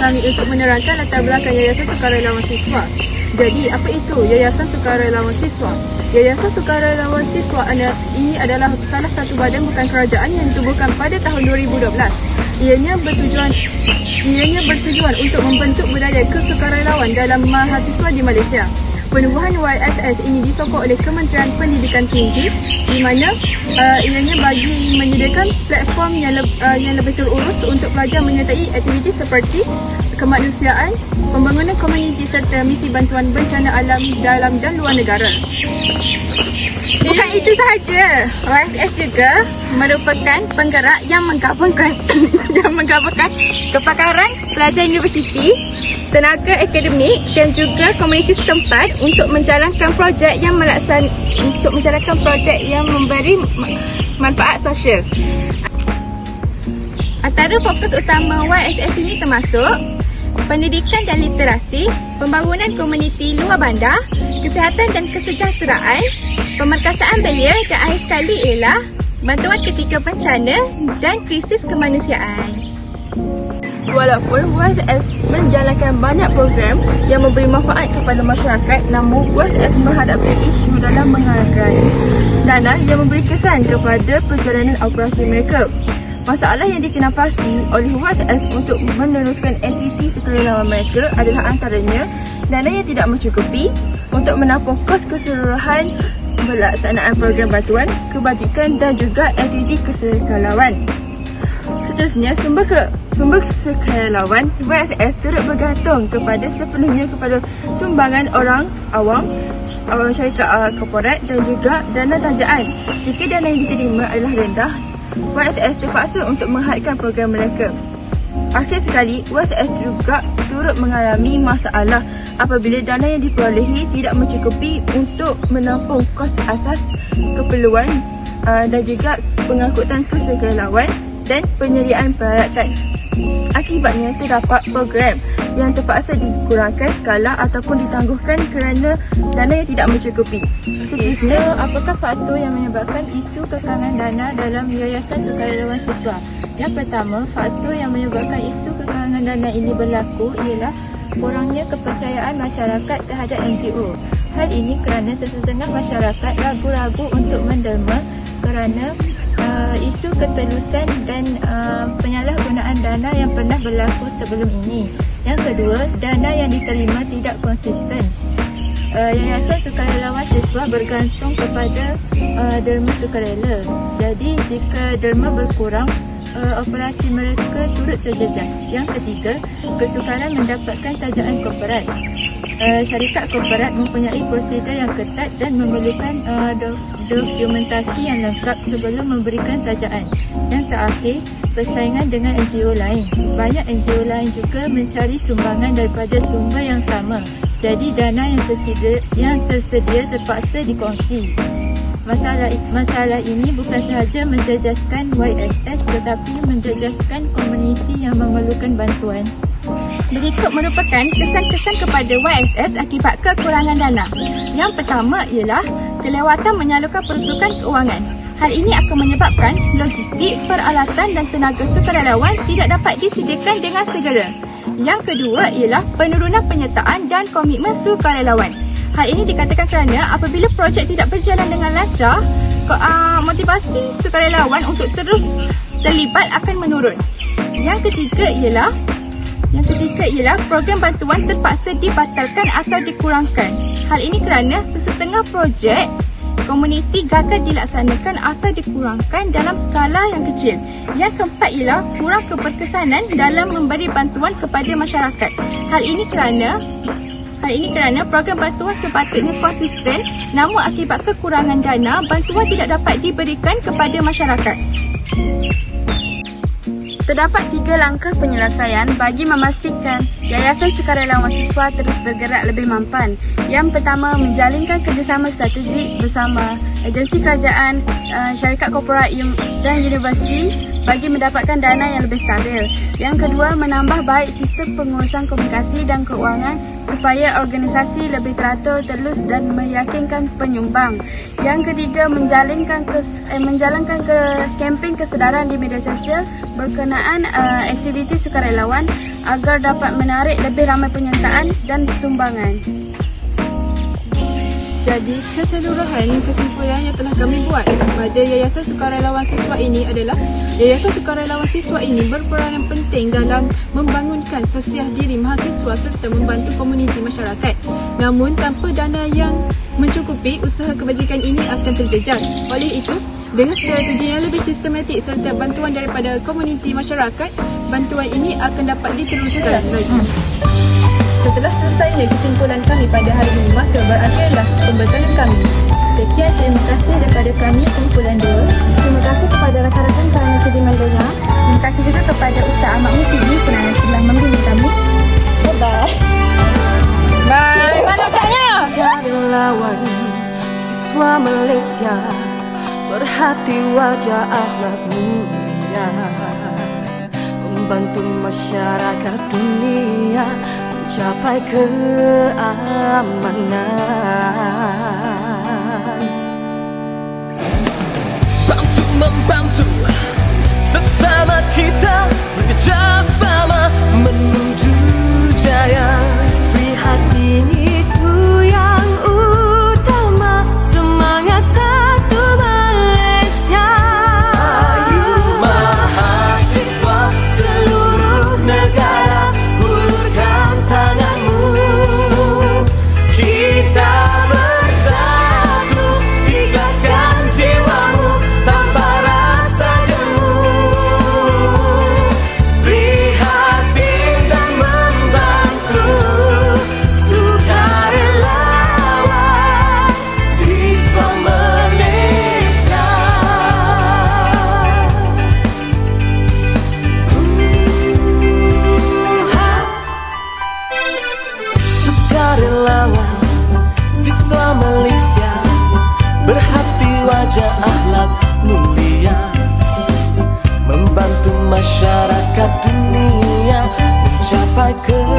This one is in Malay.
kami untuk menerangkan latar belakang Yayasan Sukarelawan Siswa. Jadi, apa itu Yayasan Sukarelawan Siswa? Yayasan Sukarelawan Siswa ini adalah salah satu badan bukan kerajaan yang ditubuhkan pada tahun 2012. Ianya bertujuan ianya bertujuan untuk membentuk budaya kesukarelawan dalam mahasiswa di Malaysia. Penubuhan YSS ini disokong oleh Kementerian Pendidikan Tinggi di mana uh, ianya bagi menyediakan platform yang, le- uh, yang lebih terurus untuk pelajar menyertai aktiviti seperti kemanusiaan, pembangunan komuniti serta misi bantuan bencana alam dalam dan luar negara. Bukan itu sahaja, OSS juga merupakan penggerak yang menggabungkan yang menggabungkan kepakaran pelajar universiti, tenaga akademik dan juga komuniti setempat untuk menjalankan projek yang melaksan untuk menjalankan projek yang memberi ma- manfaat sosial. Antara fokus utama YSS ini termasuk pendidikan dan literasi, pembangunan komuniti luar bandar, kesihatan dan kesejahteraan, pemerkasaan belia dan akhir sekali ialah bantuan ketika bencana dan krisis kemanusiaan. Walaupun YSS menjalankan banyak program yang memberi manfaat kepada masyarakat, namun YSS menghadapi isu dalam menghargai dana yang memberi kesan kepada perjalanan operasi mereka. Masalah yang dikenapasi oleh YSS untuk meneruskan aktiviti sukarelawan mereka adalah antaranya dana yang tidak mencukupi untuk menampung kos keseluruhan pelaksanaan program bantuan, kebajikan dan juga aktiviti kesukarelawan. Seterusnya, sumber ke sumber sukarelawan YSS turut bergantung kepada sepenuhnya kepada sumbangan orang awam, awam syarikat uh, korporat dan juga dana tajaan. Jika dana yang diterima adalah rendah, YSS terpaksa untuk menghadkan program mereka. Akhir sekali, YSS juga turut mengalami masalah apabila dana yang diperolehi tidak mencukupi untuk menampung kos asas keperluan uh, dan juga pengangkutan kesukarelawan dan penyediaan peralatan. Akibatnya terdapat program yang terpaksa dikurangkan skala ataupun ditangguhkan kerana dana yang tidak mencukupi. Okay, so apakah faktor yang menyebabkan isu kekangan dana dalam Yayasan Sukarelawan Siswa? Yang pertama, faktor yang menyebabkan isu kekangan dana ini berlaku ialah kurangnya kepercayaan masyarakat terhadap NGO. Hal ini kerana sesetengah masyarakat ragu-ragu untuk menderma kerana uh, isu ketelusan dan uh, penyalahgunaan dana yang pernah berlaku sebelum ini. Yang kedua, dana yang diterima tidak konsisten. Uh, Yayasan Sukarelawan Siswa bergantung kepada uh, derma sukarela. Jadi jika derma berkurang, uh, operasi mereka turut terjejas. Yang ketiga, kesukaran mendapatkan tajaan korporat. Uh, syarikat korporat mempunyai prosedur yang ketat dan memerlukan uh, do- dokumentasi yang lengkap sebelum memberikan tajaan. Yang terakhir, persaingan dengan NGO lain. Banyak NGO lain juga mencari sumbangan daripada sumber yang sama. Jadi dana yang tersedia, yang tersedia terpaksa dikongsi. Masalah masalah ini bukan sahaja menjejaskan YSS tetapi menjejaskan komuniti yang memerlukan bantuan. Berikut merupakan kesan-kesan kepada YSS akibat kekurangan dana. Yang pertama ialah kelewatan menyalurkan peruntukan keuangan. Hal ini akan menyebabkan logistik, peralatan dan tenaga sukarelawan tidak dapat disediakan dengan segera. Yang kedua ialah penurunan penyertaan dan komitmen sukarelawan. Hal ini dikatakan kerana apabila projek tidak berjalan dengan lancar, uh, motivasi sukarelawan untuk terus terlibat akan menurun. Yang ketiga ialah yang ketiga ialah program bantuan terpaksa dibatalkan atau dikurangkan. Hal ini kerana sesetengah projek komuniti gagal dilaksanakan atau dikurangkan dalam skala yang kecil. Yang keempat ialah kurang keberkesanan dalam memberi bantuan kepada masyarakat. Hal ini kerana Hal ini kerana program bantuan sepatutnya konsisten namun akibat kekurangan dana, bantuan tidak dapat diberikan kepada masyarakat. Terdapat tiga langkah penyelesaian bagi memastikan Yayasan Sukarelawan Siswa terus bergerak lebih mampan. Yang pertama, menjalinkan kerjasama strategik bersama agensi kerajaan, uh, syarikat korporat dan universiti bagi mendapatkan dana yang lebih stabil. Yang kedua, menambah baik sistem pengurusan komunikasi dan keuangan supaya organisasi lebih teratur, telus dan meyakinkan penyumbang. Yang ketiga, menjalinkan kes, eh, menjalankan ke kempen kesedaran di media sosial berkenaan uh, aktiviti sukarelawan agar dapat menarik lebih ramai penyertaan dan sumbangan. Jadi, keseluruhan kesimpulan yang telah kami buat pada Yayasan Sukarelawan Siswa ini adalah Yayasan Sukarelawan Siswa ini berperanan penting dalam membangunkan sesiah diri mahasiswa serta membantu komuniti masyarakat. Namun, tanpa dana yang mencukupi, usaha kebajikan ini akan terjejas. Oleh itu, dengan strategi yang lebih sistematik serta bantuan daripada komuniti masyarakat, bantuan ini akan dapat diteruskan lagi. Setelah selesainya kesimpulan kami pada hari ini, maka berakhirlah pembekalan kami. Sekian terima kasih daripada kami kumpulan 2. Terima kasih kepada rakan-rakan kerana sudi mendengar. Terima kasih juga kepada Ustaz Ahmad Musidi kerana telah membimbing kami. Bye-bye. Bye. Mana kaknya? Jadi lawan siswa Malaysia Berhati wajah akhlak mulia Membantu masyarakat dunia Mencapai keamanan. Bantu membantu sesama kita bekerjasama menuju jaya masyarakat dunia Mencapai ke